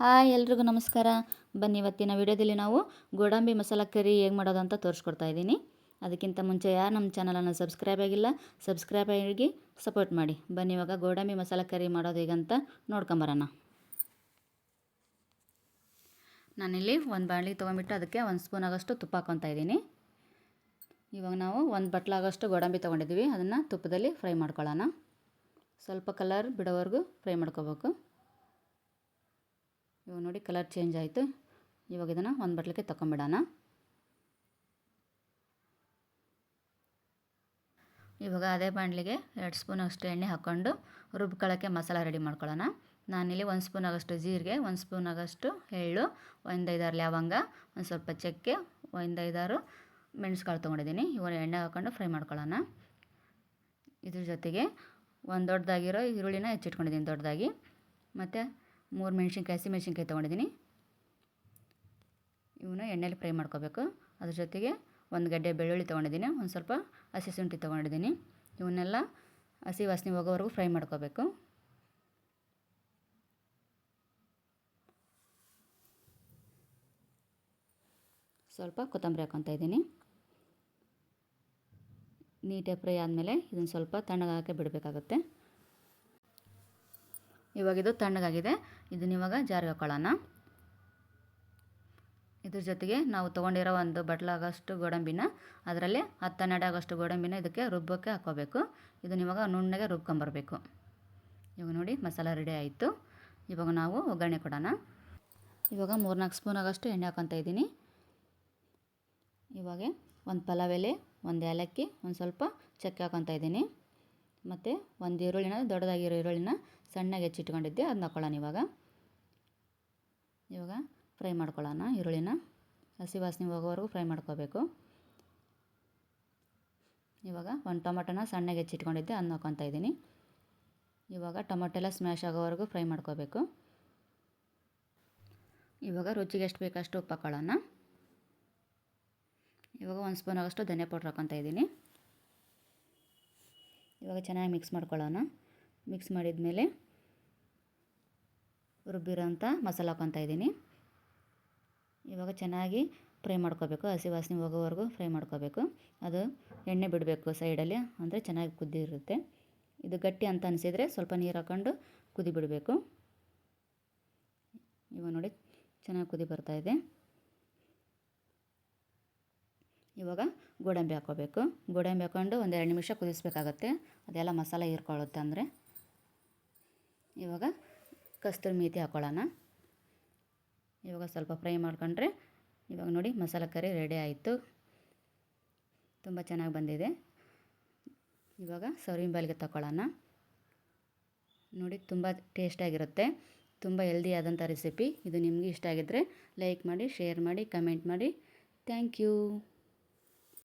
Hi ಎಲ್ರಿಗೂ ನಮಸ್ಕಾರ. ಬನ್ನಿ ಇವತ್ತಿನ ವಿಡಿಯೋದಲ್ಲಿ ನಾವು ಗೋಡಂಬಿ ಮಸಾಲ ಕರಿ ಹೇಗೆ ಮಾಡೋದು ಅಂತ ತೋರಿಸ್ಕೊಡ್ತಾ ಇದ್ದೀನಿ. ಅದಕ್ಕಿಂತ ಮುಂಚೆ ಯಾರು ನಮ್ಮ ಚಾನಲನ್ನು ಸಬ್ಸ್ಕ್ರೈಬ್ ಆಗಿಲ್ಲ, ಸಬ್ಸ್ಕ್ರೈಬ್ ಆಗಿ ಸಪೋರ್ಟ್ ಮಾಡಿ. ಬನ್ನಿ ಇವಾಗ ಗೋಡಂಬಿ ಮಸಾಲ ಕರಿ ಮಾಡೋದು ಹೇಗಂತ ನೋಡ್ಕೊಂಬರೋಣ ನಾನಿಲ್ಲಿ ಒಂದು ಬಾಣಲಿ ತೊಗೊಂಬಿಟ್ಟು ಅದಕ್ಕೆ ಒಂದು ಸ್ಪೂನ್ ಆಗೋಷ್ಟು ತುಪ್ಪ ಹಾಕೊತಾ ಇದ್ದೀನಿ. ಇವಾಗ ನಾವು ಒಂದು ಬಟ್ಲಾಗಷ್ಟು ಗೋಡಂಬಿ ತೊಗೊಂಡಿದ್ದೀವಿ. ಅದನ್ನು ತುಪ್ಪದಲ್ಲಿ ಫ್ರೈ ಮಾಡ್ಕೊಳ್ಳೋಣ. ಸ್ವಲ್ಪ ಕಲರ್ ಬಿಡೋವರೆಗೂ ಫ್ರೈ ಮಾಡ್ಕೋಬೇಕು. ಇವಾಗ ನೋಡಿ ಕಲರ್ ಚೇಂಜ್ ಆಯಿತು. ಇವಾಗ ಇದನ್ನು ಒಂದು ಬಟ್ಲಿಗೆ ತಗೊಂಬಿಡೋಣ ಇವಾಗ ಅದೇ ಬಾಣಲಿಗೆ ಎರಡು ಸ್ಪೂನ್ ಅಷ್ಟು ಎಣ್ಣೆ ಹಾಕ್ಕೊಂಡು ರುಬ್ಕೊಳ್ಳೋಕ್ಕೆ ಮಸಾಲ ರೆಡಿ ಮಾಡ್ಕೊಳ್ಳೋಣ. ನಾನಿಲ್ಲಿ ಒಂದು ಸ್ಪೂನ್ ಆಗೋಷ್ಟು ಜೀರಿಗೆ, ಒಂದು ಸ್ಪೂನ್ ಆಗೋಷ್ಟು ಎಳ್ಳು, ಒಂದು ಐದಾರು ಲವಂಗ, ಒಂದು ಸ್ವಲ್ಪ ಚಕ್ಕೆ, ಒಂದು ಐದಾರು ಮೆಣಸುಕಾಳು ತೊಗೊಂಡಿದ್ದೀನಿ. ಇವಾಗ ಎಣ್ಣೆ ಹಾಕ್ಕೊಂಡು ಫ್ರೈ ಮಾಡ್ಕೊಳ್ಳೋಣ. ಇದ್ರ ಜೊತೆಗೆ ಒಂದು ದೊಡ್ಡದಾಗಿರೋ ಈರುಳ್ಳಿನ ಹೆಚ್ಚಿಟ್ಕೊಂಡಿದ್ದೀನಿ ದೊಡ್ಡದಾಗಿ. ಮತ್ತು ಮೂರು ಮೆಣಸಿನ್ಕಾಯಿ, ಹಸಿ ಮೆಣಸಿನ್ಕಾಯಿ ತೊಗೊಂಡಿದ್ದೀನಿ. ಇವನ್ನ ಎಣ್ಣೆಲಿ ಫ್ರೈ ಮಾಡ್ಕೋಬೇಕು. ಅದ್ರ ಜೊತೆಗೆ ಒಂದು ಗಡ್ಡೆ ಬೆಳ್ಳುಳ್ಳಿ ತೊಗೊಂಡಿದ್ದೀನಿ. ಒಂದು ಸ್ವಲ್ಪ ಹಸಿ ಶುಂಠಿ ತೊಗೊಂಡಿದ್ದೀನಿ. ಇವನ್ನೆಲ್ಲ ಹಸಿ ವಾಸನೆ ಹೋಗೋವರೆಗೂ ಫ್ರೈ ಮಾಡ್ಕೋಬೇಕು. ಸ್ವಲ್ಪ ಕೊತ್ತಂಬರಿ ಹಾಕ್ಕೊತಾ ಇದ್ದೀನಿ. ನೀಟಾಗಿ ಫ್ರೈ ಆದಮೇಲೆ ಇದನ್ನು ಸ್ವಲ್ಪ ತಣ್ಣಗಾಕೆ ಬಿಡಬೇಕಾಗುತ್ತೆ. ಇವಾಗ ಇದು ತಣ್ಣಗಾಗಿದೆ. ಇದನ್ನ ಇವಾಗ ಜಾರಿಗೆ ಹಾಕೊಳ್ಳೋಣ ಇದ್ರ ಜೊತೆಗೆ ನಾವು ತೊಗೊಂಡಿರೋ ಒಂದು ಬಟ್ಲಾಗಷ್ಟು ಗೋಡಂಬಿನ, ಅದರಲ್ಲಿ ಹತ್ತು ಹನ್ನೆರಡು ಆಗೋಷ್ಟು ಗೋಡಂಬಿನ ಇದಕ್ಕೆ ರುಬ್ಬಕ್ಕೆ ಹಾಕೋಬೇಕು ಇದನ್ನ ಇವಾಗ ನುಣ್ಣಗೆ ರುಬ್ಕೊಂಬರ್ಬೇಕು. ಇವಾಗ ನೋಡಿ ಮಸಾಲ ರೆಡಿ ಆಯಿತು. ಇವಾಗ ನಾವು ಒಗ್ಗರಣೆ ಕೊಡೋಣ. ಇವಾಗ ಮೂರ್ನಾಲ್ಕು ಸ್ಪೂನ್ ಆಗೋಷ್ಟು ಎಣ್ಣೆ ಹಾಕೊತಾ ಇದ್ದೀನಿ. ಇವಾಗ ಒಂದು ಪಲಾವ್ ಎಲೆ, ಒಂದು ಏಲಕ್ಕಿ, ಒಂದು ಸ್ವಲ್ಪ ಚಕ್ಕೆ ಹಾಕೊತಾ ಇದ್ದೀನಿ. ಮತ್ತು ಒಂದು ಈರುಳ್ಳಿನ, ದೊಡ್ಡದಾಗಿರೋ ಈರುಳ್ಳಿನ ಸಣ್ಣಗೆ ಹೆಚ್ಚಿಟ್ಕೊಂಡಿದ್ದೆ ಅದನ್ನ ಹಾಕ್ಕೊಳ್ಳೋಣ ಇವಾಗ. ಇವಾಗ ಫ್ರೈ ಮಾಡ್ಕೊಳ್ಳೋಣ ಈರುಳ್ಳಿನ. ಹಸಿ ವಾಸನೆ ಹೋಗೋವರೆಗೂ ಫ್ರೈ ಮಾಡ್ಕೋಬೇಕು. ಇವಾಗ ಒಂದು ಟೊಮೊಟೊನ ಸಣ್ಣಗೆ ಹೆಚ್ಚಿಟ್ಕೊಂಡಿದ್ದೆ ಅದನ್ನ ಹಾಕ್ಕೊತಾ ಇದ್ದೀನಿ. ಇವಾಗ ಟೊಮೊಟೊ ಎಲ್ಲ ಸ್ಮ್ಯಾಶ್ ಆಗೋವರೆಗೂ ಫ್ರೈ ಮಾಡ್ಕೋಬೇಕು. ಇವಾಗ ರುಚಿಗೆ ಎಷ್ಟು ಬೇಕಷ್ಟು ಉಪ್ಪು ಹಾಕೊಳ್ಳೋಣ. ಇವಾಗ ಒಂದು ಸ್ಪೂನ್ ಆಗೋಷ್ಟು ಧನಿಯಾ ಪೌಡ್ರ್ ಹಾಕ್ಕೊತಾ ಇದ್ದೀನಿ. ಇವಾಗ ಚೆನ್ನಾಗಿ ಮಿಕ್ಸ್ ಮಾಡ್ಕೊಳ್ಳೋಣ. ಮಿಕ್ಸ್ ಮಾಡಿದ ಮೇಲೆ ರುಬ್ಬಿರೋಂಥ ಮಸಾಲ ಹಾಕ್ಕೊತಾ ಇದ್ದೀನಿ. ಇವಾಗ ಚೆನ್ನಾಗಿ ಫ್ರೈ ಮಾಡ್ಕೋಬೇಕು. ಹಸಿ ವಾಸನೆ ಹೋಗೋವರೆಗೂ ಫ್ರೈ ಮಾಡ್ಕೋಬೇಕು. ಅದು ಎಣ್ಣೆ ಬಿಡಬೇಕು ಸೈಡಲ್ಲಿ, ಅಂದರೆ ಚೆನ್ನಾಗಿ ಕುದ್ದಿರುತ್ತೆ ಇದು ಗಟ್ಟಿ ಅಂತ ಅನಿಸಿದರೆ ಸ್ವಲ್ಪ ನೀರು ಹಾಕ್ಕೊಂಡು ಕುದಿ ಬಿಡಬೇಕು ಇವಾಗ ನೋಡಿ, ಚೆನ್ನಾಗಿ ಕುದಿ ಬರ್ತಾಯಿದೆ ಇವಾಗ ಗೋಡಂಬಿ ಹಾಕೋಬೇಕು. ಗೋಡಂಬಿ ಹಾಕ್ಕೊಂಡು ಒಂದು ಎರಡು ನಿಮಿಷ ಕುದಿಸ್ಬೇಕಾಗತ್ತೆ. ಅದೆಲ್ಲ ಮಸಾಲ ಹೀರ್ಕೊಳ್ಳುತ್ತೆ ಅಂದರೆ. ಇವಾಗ ಕಸ್ತೂರಿ ಮೇಥಿ ಹಾಕ್ಕೊಳ್ಳೋಣ ಇವಾಗ ಸ್ವಲ್ಪ ಫ್ರೈ ಮಾಡ್ಕೊಂಡ್ರೆ ಇವಾಗ ನೋಡಿ ಮಸಾಲ ಕರಿ ರೆಡಿ ಆಯಿತು. ತುಂಬ ಚೆನ್ನಾಗಿ ಬಂದಿದೆ. ಇವಾಗ ಸರ್ವಿಂಗ್ ಬಾಲ್ಗೆ ತಗೊಳ್ಳೋಣ ನೋಡಿ ತುಂಬ ಟೇಸ್ಟಾಗಿರುತ್ತೆ ತುಂಬ ಹೆಲ್ದಿ ಆದಂಥ ರೆಸಿಪಿ ಇದು ನಿಮಗೆ ಇಷ್ಟ ಆಗಿದ್ದರೆ ಲೈಕ್ ಮಾಡಿ ಶೇರ್ ಮಾಡಿ ಕಮೆಂಟ್ ಮಾಡಿ. Thank you